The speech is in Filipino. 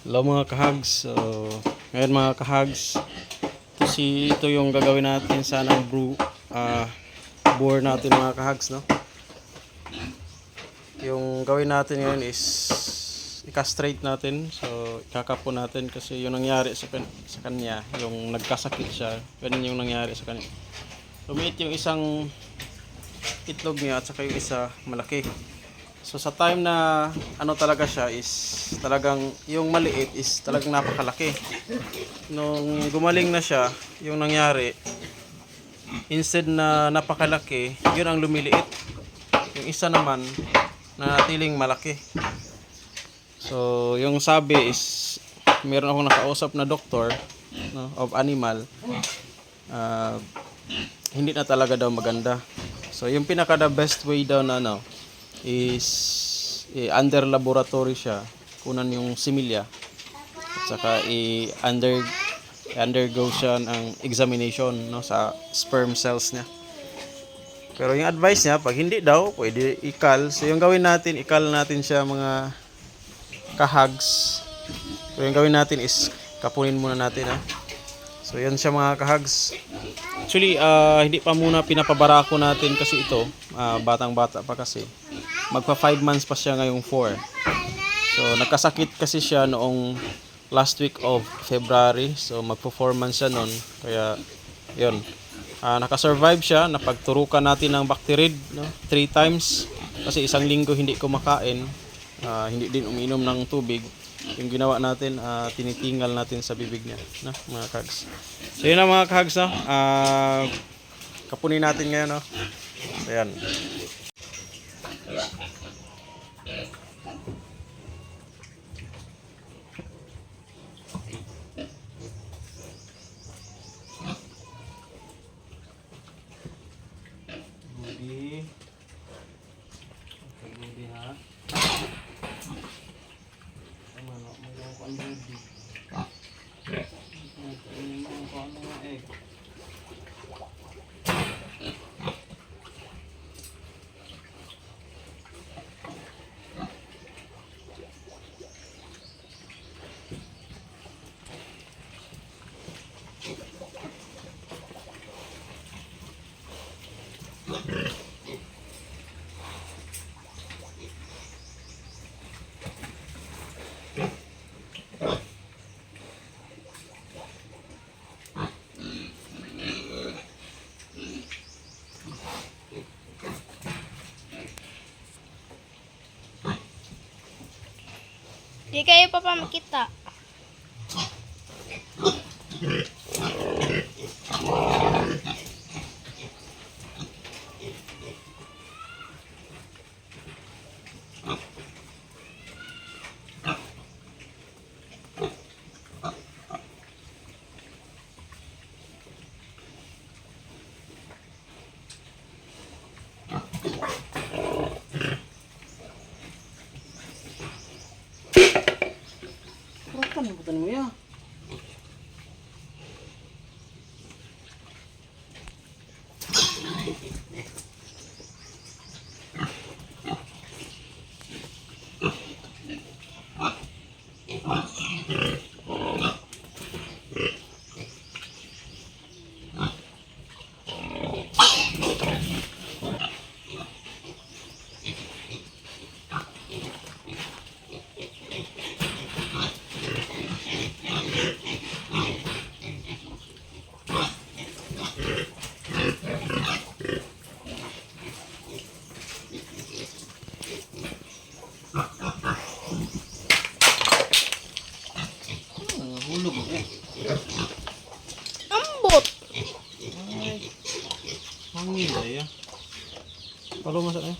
Hello mga kahags. So, ngayon mga kahags, ito, si, ito yung gagawin natin sa ng brew, ah, bore natin mga kahags, no? Yung gawin natin ngayon is i-castrate natin. So, ikakapo natin kasi yung nangyari sa, sa kanya, yung nagkasakit siya, ganun yung nangyari sa kanya. Lumiit yung isang itlog niya at saka yung isa malaki. So sa time na ano talaga siya is talagang yung maliit is talagang napakalaki. Nung gumaling na siya, yung nangyari instead na napakalaki, yun ang lumiliit. Yung isa naman nanatiling malaki. So yung sabi is meron akong nakausap na doktor no, of animal. Ah, hindi na talaga daw maganda. So yung pinaka the best way daw na ano is eh, under laboratory siya, kunan yung similya at saka i under undergo siya ng examination no sa sperm cells niya. Pero yung advice niya, pag hindi daw, pwede ikal. So yung gawin natin, ikal natin siya mga kahags. So yung gawin natin is kapunin muna natin ha. So yan siya mga kahags. Actually, ah, hindi pa muna pinapabarako natin kasi ito, ah, batang-bata pa kasi. Magpa 5 months pa siya ngayong 4. So nagkasakit kasi siya noong last week of February. So magpo 4 months siya noon. Kaya yun. Ah, nakasurvive siya, napagturukan natin ng bacterid no, 3 times kasi isang linggo hindi kumakain, ah, hindi din uminom ng tubig. Yung ginawa natin, ah, tinitingal natin sa bibig niya, no, mga kags. So yun na mga kags, no. Ah, kapunin natin ngayon, no. So yan. May lang ko ang budi. Ay, may ko ang mga egg. Di kayo pa nabutan mo yan? Ay. Hangin na yan. Palo mo sa eh.